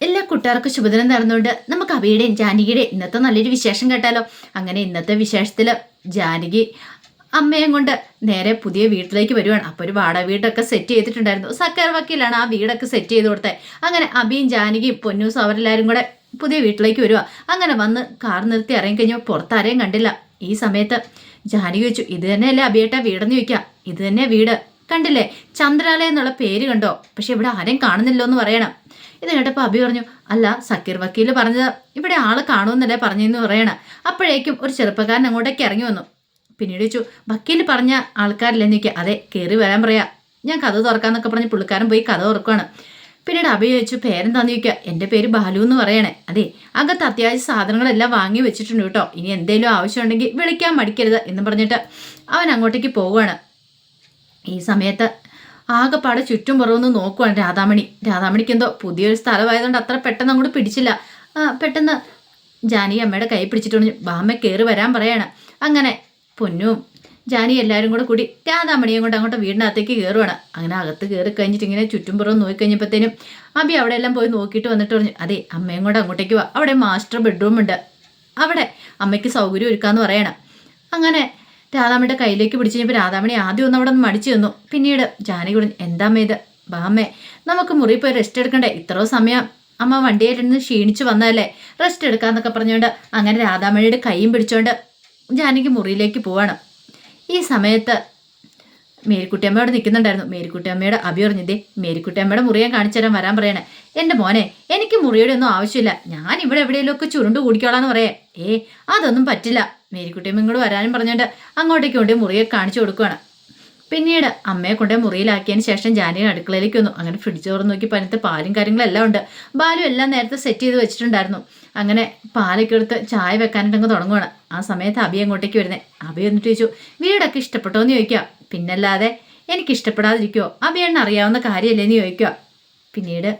എല്ലാ കൂട്ടുകാർക്കും ശുഭദിനം നടന്നുകൊണ്ട് നമുക്ക് അബിയുടെയും ജാനകിയുടെയും ഇന്നത്തെ നല്ലൊരു വിശേഷം കേട്ടാലോ. അങ്ങനെ ഇന്നത്തെ വിശേഷത്തിൽ ജാനകി അമ്മയും കൊണ്ട് നേരെ പുതിയ വീട്ടിലേക്ക് വരുവാണ്. അപ്പോൾ ഒരു വാടക വീടൊക്കെ സെറ്റ് ചെയ്തിട്ടുണ്ടായിരുന്നു. സക്കർ വക്കീലാണ് ആ വീടൊക്കെ സെറ്റ് ചെയ്ത് കൊടുത്തത്. അങ്ങനെ അബിയും ജാനകിയും പൊന്നൂസ് അവരെല്ലാവരും കൂടെ പുതിയ വീട്ടിലേക്ക് വരുവാ. അങ്ങനെ വന്ന് കാർ നിർത്തി ഇറങ്ങി കഴിഞ്ഞപ്പോൾ പുറത്താരെയും കണ്ടില്ല. ഈ സമയത്ത് ജാനകി വെച്ചു ഇത് തന്നെയല്ലേ അബിയേട്ട വീടെന്ന് ചോദിക്കാം? ഇത് തന്നെ വീട്. കണ്ടില്ലേ? ചന്ദ്രാലയ എന്നുള്ള പേര് കണ്ടോ? പക്ഷെ ഇവിടെ ആരെയും കാണുന്നില്ലോ എന്ന് പറയണം. ഇത് കേട്ടപ്പോൾ അബി പറഞ്ഞു അല്ല സക്കീർ വക്കീൽ പറഞ്ഞത് ഇവിടെ ആൾ കാണുമെന്നല്ലേ പറഞ്ഞെന്ന് പറയണം. അപ്പോഴേക്കും ഒരു ചെറുപ്പക്കാരൻ അങ്ങോട്ടേക്ക് ഇറങ്ങി വന്നു. പിന്നീട് ചോദിച്ചു വക്കീൽ പറഞ്ഞ ആൾക്കാരില്ലെന്ന് എനിക്ക് അതെ കയറി വരാൻ പറയാ. ഞാൻ കഥ തുറക്കാന്നൊക്കെ പറഞ്ഞ് പുള്ളിക്കാരൻ പോയി കഥ തുറക്കുവാണ്. പിന്നീട് അഭി ചോദിച്ചു പേരെന്താന്ന് ചോദിക്കുക എന്റെ പേര് ബാലു എന്ന് പറയണേ. അതെ അകത്ത് അത്യാവശ്യ സാധനങ്ങളെല്ലാം വാങ്ങി വെച്ചിട്ടുണ്ട് കേട്ടോ. ഇനി എന്തെങ്കിലും ആവശ്യമുണ്ടെങ്കിൽ വിളിക്കാൻ മടിക്കരുത് എന്ന് പറഞ്ഞിട്ട് അവൻ അങ്ങോട്ടേക്ക് പോവുകയാണ് ഈ സമയത്ത് ആകെപ്പാടെ ചുറ്റും പുറമൊന്ന് നോക്കുവാണ് രാധാമണി. രാധാമണിക്ക് എന്തോ പുതിയൊരു സ്ഥലമായതുകൊണ്ട് അത്ര പെട്ടെന്ന് അങ്ങോട്ട് പിടിച്ചില്ല. പെട്ടെന്ന് ജാനി അമ്മയുടെ കൈ പിടിച്ചിട്ടുണ്ട് ബാമ്മ കയറി വരാൻ പറയാണ്. അങ്ങനെ പൊന്നും ജാനി എല്ലാവരും കൂടെ കൂടി രാധാമണിയും കൊണ്ട് അങ്ങോട്ട് വീടിനകത്തേക്ക് കയറുവാണ് അങ്ങനെ അകത്ത് കയറി കഴിഞ്ഞിട്ട് ഇങ്ങനെ ചുറ്റുംപുറം നോക്കി നോക്കിക്കഴിഞ്ഞപ്പോഴത്തേനും അബി അവിടെ എല്ലാം പോയി നോക്കിയിട്ട് വന്നിട്ട് പറഞ്ഞു അതെ അമ്മയും കൂടെ അങ്ങോട്ടേക്ക് വാ. അവിടെ മാസ്റ്റർ ബെഡ്റൂം ഉണ്ട് അവിടെ അമ്മയ്ക്ക് സൗകര്യം ഒരുക്കാന്ന് പറയണം. അങ്ങനെ രാധാമണിയുടെ കയ്യിലേക്ക് പിടിച്ചു കഴിഞ്ഞപ്പോൾ രാധാമണി ആദ്യം ഒന്ന് അവിടെ നിന്ന് മടിച്ചു തന്നു പിന്നീട് ജാനകി പറഞ്ഞു എന്താമ്മേ ഇത്? ബാമ്മേ നമുക്ക് മുറി പോയി റെസ്റ്റ് എടുക്കണ്ടേ? ഇത്രയോ സമയം അമ്മ വണ്ടിയിലിരുന്ന് ക്ഷീണിച്ചു വന്നതല്ലേ? റെസ്റ്റ് എടുക്കാന്നൊക്കെ പറഞ്ഞുകൊണ്ട് അങ്ങനെ രാധാമണിയുടെ കൈയും പിടിച്ചുകൊണ്ട് ജാനകി മുറിയിലേക്ക് പോവാണ്. ഈ സമയത്ത് മേരിക്കുട്ടിയമ്മ അവിടെ നിൽക്കുന്നുണ്ടായിരുന്നു. മേരിക്കുട്ടിയമ്മയുടെ അഭി പറഞ്ഞതേ മേരിക്കുട്ടിയമ്മയുടെ മുറിയെ കാണിച്ചു തരാൻ വരാൻ പറയണേ. എന്റെ മോനെ എനിക്ക് മുറിയുടെ ഒന്നും ആവശ്യമില്ല. ഞാൻ ഇവിടെ എവിടെയെങ്കിലുമൊക്കെ ചുരുണ്ട് കൂടിക്കോളാന്ന് പറയേ. ഏ അതൊന്നും പറ്റില്ല. മേരിക്കുട്ടിയമ്മ ഇങ്ങോട്ട് വരാനും പറഞ്ഞുകൊണ്ട് അങ്ങോട്ടേക്ക് കൊണ്ട് മുറിയെ കാണിച്ചു കൊടുക്കുകയാണ് പിന്നീട് അമ്മയെ കൊണ്ടേ മുറിയിലാക്കിയതിന് ശേഷം ജാനിയെ അടുക്കളയിലേക്ക് വന്നു. അങ്ങനെ ഫ്രിഡ്ജ് തുറന്ന് നോക്കി പനത്ത് പാലും കാര്യങ്ങളെല്ലാം ഉണ്ട്. ബാലും എല്ലാം നേരത്തെ സെറ്റ് ചെയ്ത് വെച്ചിട്ടുണ്ടായിരുന്നു. അങ്ങനെ പാലൊക്കെ എടുത്ത് ചായ വെക്കാനായിട്ടങ്ങ് തുടങ്ങുവാണ്. ആ സമയത്ത് അബി അങ്ങോട്ടേക്ക് വരുന്നത് അബി എന്നിട്ട് ചോദിച്ചു വീടൊക്കെ ഇഷ്ടപ്പെട്ടോ? എന്ന് ചോദിക്കുക. പിന്നല്ലാതെ എനിക്കിഷ്ടപ്പെടാതിരിക്കുമോ അഭിയേട്ടൻ അറിയാവുന്ന കാര്യമല്ലേ എന്ന് ചോദിക്കുക പിന്നീട്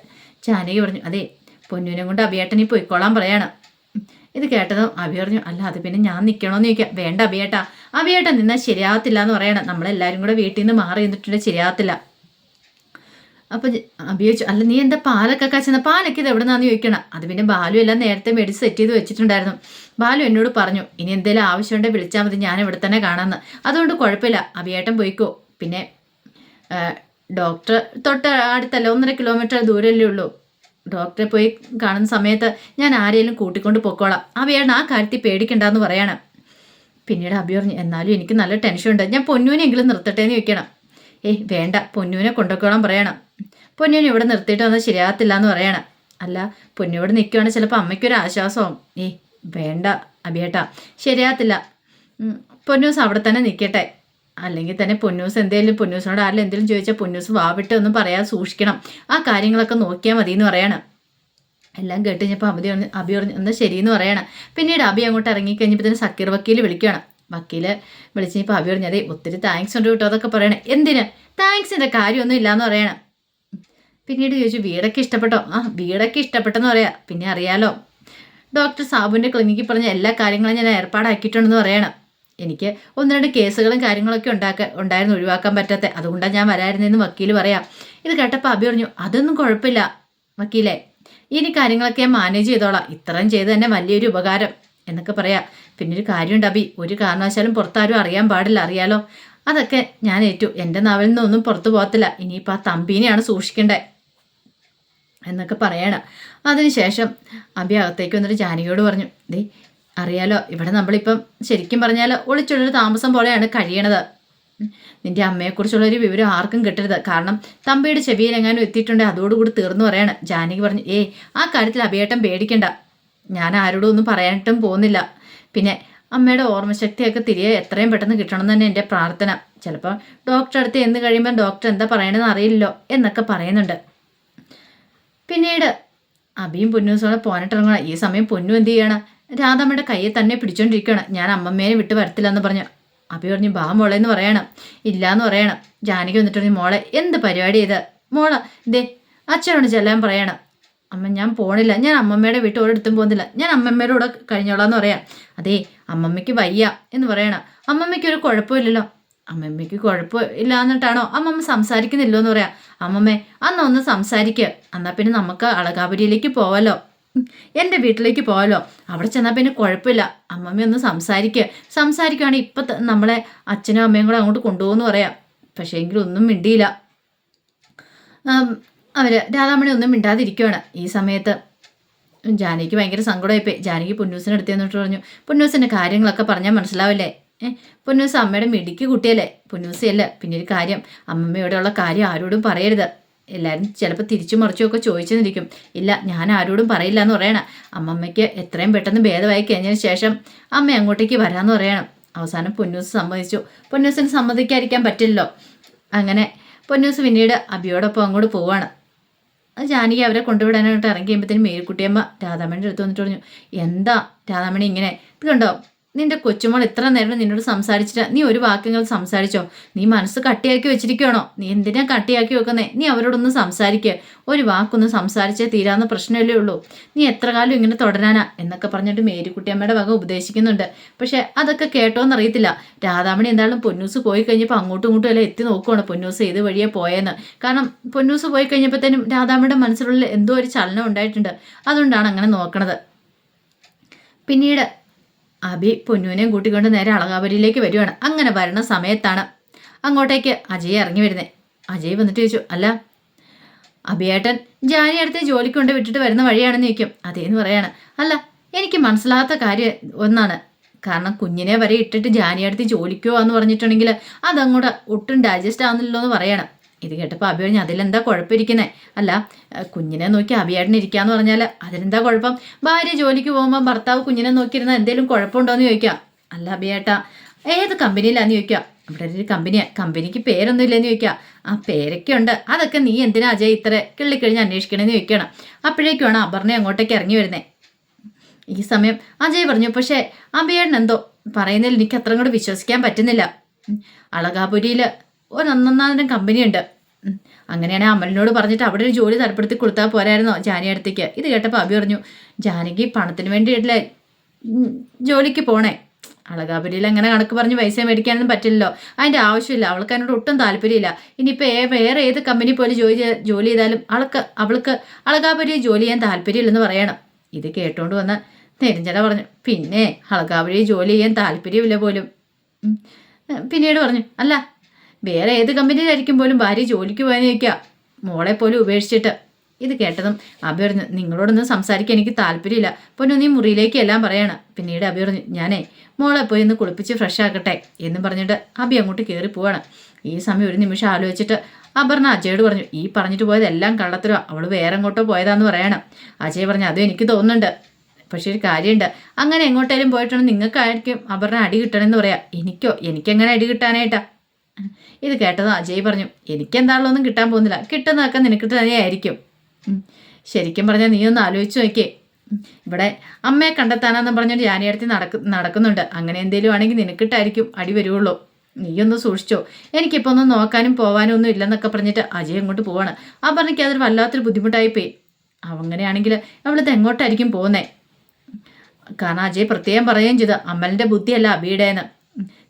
ജാനകി പറഞ്ഞു അതെ പൊന്നുവിനെ കൊണ്ട് അഭിയേട്ടനെ പോയിക്കോളാൻ പറയാണ്. ഇത് കേട്ടതും അഭി പറഞ്ഞു അല്ല അത് പിന്നെ ഞാൻ നിൽക്കണമെന്ന് ചോദിക്കാം വേണ്ട അഭിയേട്ടാ. അഭിയേട്ടൻ നിന്നാൽ ശരിയാകത്തില്ല എന്ന് പറയണം. നമ്മളെല്ലാവരും കൂടെ വീട്ടിൽ നിന്ന് മാറി നിന്നിട്ടുണ്ടെങ്കിൽ ശരിയാവത്തില്ല. അപ്പൊ ജ- അല്ല നീ എന്താ പാലൊക്കെ കച്ചെന്ന? പാലൊക്കെ ഇത് എവിടെന്നാന്ന് ചോദിക്കണം. അത് പിന്നെ ബാലു എല്ലാം നേരത്തെ മേടിച്ച് സെറ്റ് ചെയ്ത് വെച്ചിട്ടുണ്ടായിരുന്നു. ബാലു എന്നോട് പറഞ്ഞു ഇനി എന്തെങ്കിലും ആവശ്യമുണ്ടെങ്കിൽ വിളിച്ചാൽ മതി ഞാൻ ഇവിടെ തന്നെ കാണാമെന്ന് അതുകൊണ്ട് കുഴപ്പമില്ല അബിയേട്ടൻ പോയിക്കോ. പിന്നെ ഡോക്ടർ തൊട്ട് അടുത്തല്ല ഒന്നര കിലോമീറ്റർ ദൂരമല്ലേ ഉള്ളൂ. ഡോക്ടറെ പോയി കാണുന്ന സമയത്ത് ഞാൻ ആരെയും കൂട്ടിക്കൊണ്ട് പൊക്കോളാം. അബിയേട്ടൻ ആ കാര്യത്തിൽ പേടിക്കണ്ടെന്ന് പറയണം. പിന്നീട് അബി പറഞ്ഞു എന്നാലും എനിക്ക് നല്ല ടെൻഷൻ ഉണ്ട്. ഞാൻ പൊന്നൂനെങ്കിലും നിർത്തട്ടെ എന്ന് ചോദിക്കണം. ഏയ് വേണ്ട. പൊന്നൂനെ കൊണ്ടുപോയിക്കോളാൻ പറയണം. പൊന്നൂനെ ഇവിടെ നിർത്തിയിട്ട് വന്നാൽ ശരിയാകത്തില്ല എന്ന് പറയണം. അല്ല പൊന്നു ഇവിടെ നിൽക്കുവാണെങ്കിൽ ചിലപ്പോൾ അമ്മയ്ക്കൊരു ആശ്വാസവും. ഏയ് വേണ്ട അബിയേട്ട ശരിയാകത്തില്ല. പൊന്നൂസ് അവിടെ തന്നെ നിൽക്കട്ടെ അല്ലെങ്കിൽ തന്നെ പൊന്നൂസ് എന്തെങ്കിലും പൊന്നൂസിനോട് ആരെങ്കിലും എന്തെങ്കിലും ചോദിച്ചാൽ പൊന്നൂസ് വാവിട്ട് ഒന്നും പറയാതെ സൂക്ഷിക്കണം. ആ കാര്യങ്ങളൊക്കെ നോക്കിയാൽ മതി എന്ന് പറയണം. എല്ലാം കേട്ട് കഴിഞ്ഞപ്പോൾ അബി അബി പറഞ്ഞു എന്നാൽ ശരിയെന്ന് പറയണം. പിന്നീട് അബി അങ്ങോട്ട് ഇറങ്ങിക്കഴിഞ്ഞപ്പോൾ തന്നെ സക്കീർ വക്കീൽ വിളിക്കുകയാണ് വക്കീൽ വിളിച്ച് ഇപ്പോൾ അബി പറഞ്ഞത് ഒത്തിരി താങ്ക്സ് ഉണ്ട് കേട്ടോ അതൊക്കെ പറയണേ. എന്തിന്? താങ്ക്സിന്റെ കാര്യമൊന്നും ഇല്ലയെന്ന് പറയണം. പിന്നീട് ചോദിച്ചു വീടൊക്കെ ഇഷ്ടപ്പെട്ടോ? ആ വീടൊക്കെ ഇഷ്ടപ്പെട്ടെന്ന് പറയാം. പിന്നെ അറിയാലോ ഡോക്ടർ സാബുവിന്റെ ക്ലിനിക്കിൽ പറഞ്ഞ എല്ലാ കാര്യങ്ങളും ഞാൻ ഏർപ്പാടാക്കിയിട്ടുണ്ടെന്ന് പറയണം. എനിക്ക് ഒന്ന് രണ്ട് കേസുകളും കാര്യങ്ങളൊക്കെ ഉണ്ടാക്ക ഉണ്ടായിരുന്നു ഒഴിവാക്കാൻ പറ്റാത്ത. അതുകൊണ്ടാണ് ഞാൻ വരായിരുന്നെന്ന് വക്കീൽ പറയാം. ഇത് കേട്ടപ്പോൾ അബി പറഞ്ഞു അതൊന്നും കുഴപ്പമില്ല വക്കീലെ. ഇനി കാര്യങ്ങളൊക്കെ മാനേജ് ചെയ്തോളാം. ഇത്രയും ചെയ്ത് തന്നെ വലിയൊരു ഉപകാരം. എന്നൊക്കെ പറയാം. പിന്നെ ഒരു കാര്യമുണ്ട് അബി. ഒരു കാരണവശാലും പുറത്താരും അറിയാൻ പാടില്ല. അറിയാലോ? അതൊക്കെ ഞാൻ ഏറ്റു. എന്റെ നാവിൽ നിന്നൊന്നും പുറത്തു പോകത്തില്ല. ഇനിയിപ്പോൾ ആ തമ്പീനെയാണ് സൂക്ഷിക്കേണ്ടത് എന്നൊക്കെ പറയണം. അതിനുശേഷം അബി അകത്തേക്ക് വന്നിട്ട് ജാനകിയോട് പറഞ്ഞു ദേ അറിയാലോ? ഇവിടെ നമ്മളിപ്പം ശരിക്കും പറഞ്ഞാൽ ഒളിച്ചുള്ളൊരു താമസം പോലെയാണ് കഴിയണത്. നിന്റെ അമ്മയെക്കുറിച്ചുള്ളൊരു വിവരം ആർക്കും കിട്ടരുത്. കാരണം തമ്പിയുടെ ചെവിയിൽ എങ്ങാനും എത്തിയിട്ടുണ്ടെങ്കിൽ അതോടുകൂടി തീർന്നു പറയാണ്. ജാനകി പറഞ്ഞു ഏയ് ആ കാര്യത്തിൽ അഭിയേട്ടം പേടിക്കണ്ട. ഞാൻ ആരോടും ഒന്നും പറയാനിട്ടും പോകുന്നില്ല. പിന്നെ അമ്മയുടെ ഓർമ്മശക്തിയൊക്കെ തിരികെ എത്രയും പെട്ടെന്ന് കിട്ടണം എന്ന് തന്നെ എന്റെ പ്രാർത്ഥന. ചിലപ്പോൾ ഡോക്ടറെ അടുത്ത് എന്ന് കഴിയുമ്പോൾ ഡോക്ടർ എന്താ പറയണമെന്ന് അറിയില്ലല്ലോ എന്നൊക്കെ പറയുന്നുണ്ട്. പിന്നീട് അബിയും പൊന്നൂസോടെ പോനിട്ടിറങ്ങണം ഈ സമയം പൊന്നു എന്ത് ചെയ്യണം? രാധമ്മയുടെ കയ്യെ തന്നെ പിടിച്ചോണ്ടിരിക്കുകയാണ്. ഞാൻ അമ്മമ്മേനെ വിട്ട് വരത്തില്ല എന്ന് പറഞ്ഞു. അബി പറഞ്ഞു ബാ മോളെ എന്ന് പറയണം. ഇല്ലാന്ന് പറയണം. ജാനകി വന്നിട്ട് പറഞ്ഞു മോളെ എന്ത് പരിപാടി ഇത്? മോളെ ദേ അച്ഛനോട് ചെല്ലാൻ പറയണം. അമ്മ ഞാൻ പോണില്ല. ഞാൻ അമ്മമ്മയുടെ വീട്ടിൽ ഒരിടത്തും പോകുന്നില്ല. ഞാൻ അമ്മമ്മയുടെ കൂടെ കഴിഞ്ഞോളാന്ന് പറയാം. അതേ അമ്മമ്മയ്ക്ക് വയ്യ എന്ന് പറയണം. അമ്മമ്മയ്ക്ക് ഒരു കുഴപ്പമില്ലല്ലോ. അമ്മമ്മയ്ക്ക് കുഴപ്പമില്ല എന്നിട്ടാണോ അമ്മമ്മ സംസാരിക്കുന്നില്ലോ എന്ന് പറയാം. അമ്മമ്മേ അന്ന് ഒന്ന് സംസാരിക്കുക എന്നാൽ പിന്നെ നമുക്ക് അളകാപുരിയിലേക്ക് പോവാലോ. എന്റെ വീട്ടിലേക്ക് പോകാലോ അവിടെ ചെന്നാൽ പിന്നെ കുഴപ്പമില്ല. അമ്മമ്മ ഒന്ന് സംസാരിക്കുക സംസാരിക്കുകയാണെങ്കിൽ ഇപ്പം നമ്മളെ അച്ഛനും അമ്മയും കൂടെ അങ്ങോട്ട് കൊണ്ടുപോകുമെന്ന് പറയാം. പക്ഷേ എങ്കിലും ഒന്നും മിണ്ടിയില്ല അവർ രാധാമണി ഒന്നും മിണ്ടാതിരിക്കുകയാണ് ഈ സമയത്ത് ജാനകിക്ക് ഭയങ്കര സങ്കടമായിപ്പോയി. ജാനകി പൊന്നൂസിനെ അടുത്ത് എന്നിട്ട് പറഞ്ഞു പുന്നൂസിന്റെ കാര്യങ്ങളൊക്കെ പറഞ്ഞാൽ മനസ്സിലാവില്ലേ? ഏഹ് പുന്നൂസ് അമ്മയുടെ മിടിക്ക് കുട്ടിയല്ലേ? പൊന്നൂസിയല്ല പിന്നെ ഒരു കാര്യം അമ്മമ്മയോടുള്ള കാര്യം ആരോടും പറയരുത്. എല്ലാവരും ചിലപ്പോൾ തിരിച്ചു മറിച്ചുമൊക്കെ ചോദിച്ചെന്നിരിക്കും. ഇല്ല ഞാൻ ആരോടും പറയില്ല എന്ന് പറയണം. അമ്മമ്മയ്ക്ക് എത്രയും പെട്ടെന്ന് ഭേദമായി കഴിഞ്ഞതിന് ശേഷം അമ്മ അങ്ങോട്ടേക്ക് വരാമെന്ന് പറയണം. അവസാനം പൊന്നൂസ് സമ്മതിച്ചു. പൊന്നൂസിന് സമ്മതിക്കാതിരിക്കാൻ പറ്റില്ലല്ലോ. അങ്ങനെ പൊന്നൂസ് പിന്നീട് അബിയോടൊപ്പം അങ്ങോട്ട് പോവാണ്. ജാനകി അവരെ കൊണ്ടുവിടാനായിട്ട് ഇറങ്ങി കഴിയുമ്പോഴത്തേനും മേരിക്കുട്ടിയമ്മ രാധാമണിയുടെ അടുത്ത് വന്നിട്ട് പറഞ്ഞു എന്താ രാധാമണി ഇങ്ങനെ? ഇത് കണ്ടോ? നിന്റെ കൊച്ചുമോൾ ഇത്ര നേരം നിന്നോട് സംസാരിച്ചിട്ട് നീ ഒരു വാക്കുകൾ സംസാരിച്ചോ? നീ മനസ്സ് കട്ടിയാക്കി വെച്ചിരിക്കണോ നീ എന്തിനാ കട്ടിയാക്കി വെക്കുന്നേ? നീ അവരോടൊന്ന് സംസാരിക്കുക ഒരു വാക്കൊന്ന് സംസാരിച്ചേ തീരാവുന്ന പ്രശ്നമല്ലേ ഉള്ളൂ. നീ എത്ര കാലം ഇങ്ങനെ തുടരാനാ? എന്നൊക്കെ പറഞ്ഞിട്ട് മേരിക്കുട്ടിയമ്മയുടെ വക ഉപദേശിക്കുന്നുണ്ട്. പക്ഷെ അതൊക്കെ കേട്ടോന്ന് അറിയത്തില്ല രാധാമണി എന്തായാലും പൊന്നൂസ് പോയി കഴിഞ്ഞപ്പോൾ അങ്ങോട്ടും ഇങ്ങോട്ടും എല്ലാം എത്തി നോക്കുവാണ് പൊന്നൂസ് ഏത് വഴിയേ പോയെന്ന്. കാരണം പൊന്നൂസ് പോയി കഴിഞ്ഞപ്പോഴത്തേനും രാധാമണിയുടെ മനസ്സിലുള്ള എന്തോ ഒരു ചലനം ഉണ്ടായിട്ടുണ്ട്. അതുകൊണ്ടാണ് അങ്ങനെ നോക്കണത്. പിന്നീട് അബി പൊന്നുവിനെയും കൂട്ടിക്കൊണ്ട് നേരെ അളകാപുരിയിലേക്ക് വരുവാണ്. അങ്ങനെ വരണ സമയത്താണ് അങ്ങോട്ടേക്ക് അജയ് ഇറങ്ങി വരുന്നത് അജയ് വന്നിട്ട് ചോദിച്ചു അല്ല അഭിയേട്ടൻ ജാനി അടുത്ത് ജോലിക്ക് കൊണ്ട് വിട്ടിട്ട് വരുന്ന വഴിയാണെന്ന് ചോദിക്കും. അതേന്ന് പറയാണ് അല്ല എനിക്ക് മനസ്സിലാത്ത കാര്യം ഒന്നാണ്. കാരണം കുഞ്ഞിനെ വരെ ഇട്ടിട്ട് ജാനി അടുത്ത് ജോലിക്കോ എന്ന് പറഞ്ഞിട്ടുണ്ടെങ്കിൽ അതങ്ങോട്ട് ഒട്ടും ഡൈജസ്റ്റ് ആവുന്നില്ലോ എന്ന് പറയണം. ഇത് കേട്ടപ്പോൾ അബി പറഞ്ഞു അതിലെന്താ കുഴപ്പമിരിക്കുന്നത് അല്ല കുഞ്ഞിനെ നോക്കി അബിയേട്ടൻ ഇരിക്കാന്ന് പറഞ്ഞാൽ അതിലെന്താ കുഴപ്പം? ഭാര്യ ജോലിക്ക് പോകുമ്പോൾ ഭർത്താവ് കുഞ്ഞിനെ നോക്കിയിരുന്ന എന്തെങ്കിലും കുഴപ്പമുണ്ടോ എന്ന് ചോദിക്കാം. അല്ല അബിയേട്ടാ ഏത് കമ്പനിയിലാന്ന് ചോദിക്കാം? ഇവിടെ ഒരു കമ്പനിയാണ് കമ്പനിക്ക് പേരൊന്നും ഇല്ലെന്ന് ചോദിക്കാം. ആ പേരൊക്കെ ഉണ്ട് അതൊക്കെ നീ എന്തിനാ അജയ് ഇത്ര കിള്ളിക്കഴിഞ്ഞ് അന്വേഷിക്കണമെന്ന് ചോദിക്കണം. അപ്പോഴേക്കുമാണ് അപർണ അങ്ങോട്ടേക്ക് ഇറങ്ങി വരുന്നത് ഈ സമയം അജയ് പറഞ്ഞു പക്ഷേ അബിയേട്ടൻ എന്തോ പറയുന്നതിൽ എനിക്ക് അത്രയും കൂടെ വിശ്വസിക്കാൻ പറ്റുന്നില്ല. അളകാപുരിയിൽ ഒരു കമ്പനി കമ്പനിയുണ്ട്. അങ്ങനെയാണ് അമലിനോട് പറഞ്ഞിട്ട് അവിടെ ഒരു ജോലി തരപ്പെടുത്തി കൊടുത്താൽ പോരായിരുന്നോ ജാനി അടുത്തേക്ക്. ഇത് കേട്ടപ്പോൾ അഭി പറഞ്ഞു ജാനകി പണത്തിന് വേണ്ടിയിട്ടില്ല ജോലിക്ക് പോണേ. അളകാപുരിയിൽ അങ്ങനെ കണക്ക് പറഞ്ഞ് പൈസ മേടിക്കാനൊന്നും പറ്റില്ലല്ലോ. അതിന്റെ ആവശ്യമില്ല. അവൾക്ക് അതിനോട് ഒട്ടും താല്പര്യമില്ല. ഇനിയിപ്പോൾ വേറെ ഏത് കമ്പനി പോലെ ജോലി ജോലി ചെയ്താലും അവൾക്ക് അവൾക്ക് അളകാപുരി ജോലി ചെയ്യാൻ താല്പര്യമില്ലെന്ന് പറയണം. ഇത് കേട്ടോണ്ട് വന്ന നെരിഞ്ചട പറഞ്ഞു പിന്നെ അളകാപുരി ജോലി ചെയ്യാൻ താല്പര്യമില്ല പോലും. പിന്നീട് പറഞ്ഞു അല്ല വേറെ ഏത് കമ്പനിയിലായിരിക്കും പോലും ഭാര്യ ജോലിക്ക് പോയെന്ന് മോളെ പോലും ഉപേക്ഷിച്ചിട്ട്. ഇത് കേട്ടതും അഭി പറഞ്ഞു നിങ്ങളോടൊന്നും സംസാരിക്കാൻ എനിക്ക് താല്പര്യമില്ല. പൊന്നു നീ മുറിയിലേക്ക് എല്ലാം പറയാണ്. പിന്നീട് അഭി പറഞ്ഞു ഞാനേ മോളെ പോയി ഒന്ന് കുളിപ്പിച്ച് ഫ്രഷ് ആക്കട്ടെ എന്നും പറഞ്ഞിട്ട് അഭി അങ്ങോട്ട് കയറി പോവാണ്. ഈ സമയം ഒരു നിമിഷം ആലോചിച്ചിട്ട് അപർണ അജയോട് പറഞ്ഞു ഈ പറഞ്ഞിട്ട് പോയതെല്ലാം കള്ളത്തരോ അവൾ വേറെ എങ്ങോട്ടോ പോയതാന്ന് പറയണം. അജയ് പറഞ്ഞു അതും എനിക്ക് തോന്നുന്നുണ്ട്. പക്ഷേ ഒരു കാര്യമുണ്ട്. അങ്ങനെ എങ്ങോട്ടേലും പോയിട്ടുണ്ടെങ്കിൽ നിങ്ങൾക്കായിരിക്കും അപർണ അടി കിട്ടണമെന്ന് പറയാം. എനിക്കോ? എനിക്കെങ്ങനെ അടി കിട്ടാനായിട്ടാ? ഇത് കേട്ടതും അജയ് പറഞ്ഞു എനിക്കെന്താണല്ലോ കിട്ടാൻ പോകുന്നില്ല. കിട്ടുന്നതൊക്കെ നിനക്ക് തന്നെയായിരിക്കും. ശരിക്കും പറഞ്ഞാൽ നീ ഒന്ന് ആലോചിച്ച് നോക്കിയേ. ഇവിടെ അമ്മയെ കണ്ടെത്താനാന്ന് പറഞ്ഞിട്ട് ജാനിയടുത്ത് നടക്ക് നടക്കുന്നുണ്ട്. അങ്ങനെ എന്തെങ്കിലും ആണെങ്കിൽ നിനക്കിട്ടായിരിക്കും അടി വരുള്ളൂ നീയൊന്ന് സൂക്ഷിച്ചോ. എനിക്കിപ്പോൾ ഒന്നും നോക്കാനും പോകാനും ഒന്നും ഇല്ലെന്നൊക്കെ പറഞ്ഞിട്ട് അജയ് അങ്ങോട്ട് പോവാണ്. ആ പറഞ്ഞിട്ട് അതൊരു വല്ലാത്തൊരു ബുദ്ധിമുട്ടായി പോയി അങ്ങനെയാണെങ്കിൽ അവളിത് എങ്ങോട്ടായിരിക്കും പോകുന്നേ കാരണം അജയ് പ്രത്യേകം പറയുകയും ചെയ്തു. അമ്മലിന്റെ ബുദ്ധിയല്ല അബിയുടേന്ന്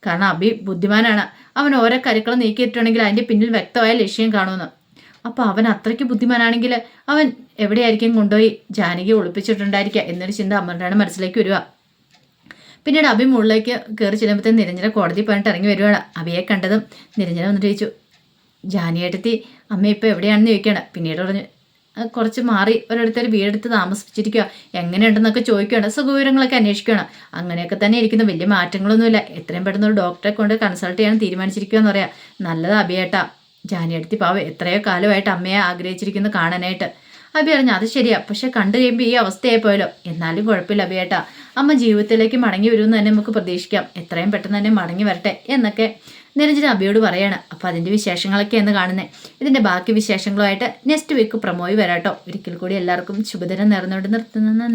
കാരണം അബി ബുദ്ധിമാനാണ്. അവൻ ഓരോ കരുക്കൾ നീക്കിയിട്ടുണ്ടെങ്കിൽ അതിന്റെ പിന്നിൽ വ്യക്തമായ ലക്ഷ്യം കാണുമെന്ന്. അപ്പോൾ അവൻ അത്രയ്ക്ക് ബുദ്ധിമാനാണെങ്കിൽ അവൻ എവിടെയായിരിക്കും കൊണ്ടുപോയി ജാനകി ഒളിപ്പിച്ചിട്ടുണ്ടായിരിക്കുക എന്നൊരു ചിന്ത അമറിന്റെ മനസ്സിലേക്ക് വരിക. പിന്നീട് അഭി മുകളിലേക്ക് കയറി ചെല്ലുമ്പോഴത്തേ നിരഞ്ജന കോടതി പറഞ്ഞിട്ട് ഇറങ്ങി വരുവാണ്. അഭിയെ കണ്ടതും നിരഞ്ജന വന്നിട്ട് ചോദിച്ചു ജാനിയേട്ടത്തി അമ്മ ഇപ്പോൾ എവിടെയാണെന്ന് ചോദിക്കുകയാണ്. പിന്നീട് പറഞ്ഞു കുറച്ച് മാറി ഒരിടത്തൊരു വീടെടുത്ത് താമസിപ്പിച്ചിരിക്കുക എങ്ങനെയുണ്ടെന്നൊക്കെ ചോദിക്കുകയാണ് സുഖവിവരങ്ങളൊക്കെ അന്വേഷിക്കുകയാണ് അങ്ങനെയൊക്കെ തന്നെ ഇരിക്കുന്ന. വലിയ മാറ്റങ്ങളൊന്നുമില്ല. എത്രയും പെട്ടെന്ന് ഒരു ഡോക്ടറെ കൊണ്ട് കൺസൾട്ട് ചെയ്യാൻ തീരുമാനിച്ചിരിക്കുക എന്ന് പറയാം. നല്ലത് അഭിയേട്ടാ. ജാനിയെടുത്തി പാവ എത്രയോ കാലമായിട്ട് അമ്മയെ ആഗ്രഹിച്ചിരിക്കുന്നു കാണാനായിട്ട്. അബി അറിഞ്ഞു അത് ശരിയാ. പക്ഷെ കണ്ടു കഴിയുമ്പോൾ ഈ അവസ്ഥയായി പോയല്ലോ എന്നാലും കുഴപ്പമില്ല അബിയേട്ടാ അമ്മ ജീവിതത്തിലേക്ക് മടങ്ങി വരുമെന്ന് തന്നെ നമുക്ക് പ്രതീക്ഷിക്കാം. എത്രയും പെട്ടെന്ന് തന്നെ മടങ്ങി വരട്ടെ എന്നൊക്കെ നിരഞ്ജന അബിയോട് പറയാണ് അപ്പോൾ അതിന്റെ വിശേഷങ്ങളൊക്കെ എന്ന് കാണുന്നത് ഇതിന്റെ ബാക്കി വിശേഷങ്ങളുമായിട്ട് നെക്സ്റ്റ് വീക്ക് പ്രമോയി വരാട്ടോ. ഒരിക്കൽ കൂടി എല്ലാവർക്കും ശുഭദിനം നേർന്നുകൊണ്ട് നിർത്തുന്ന.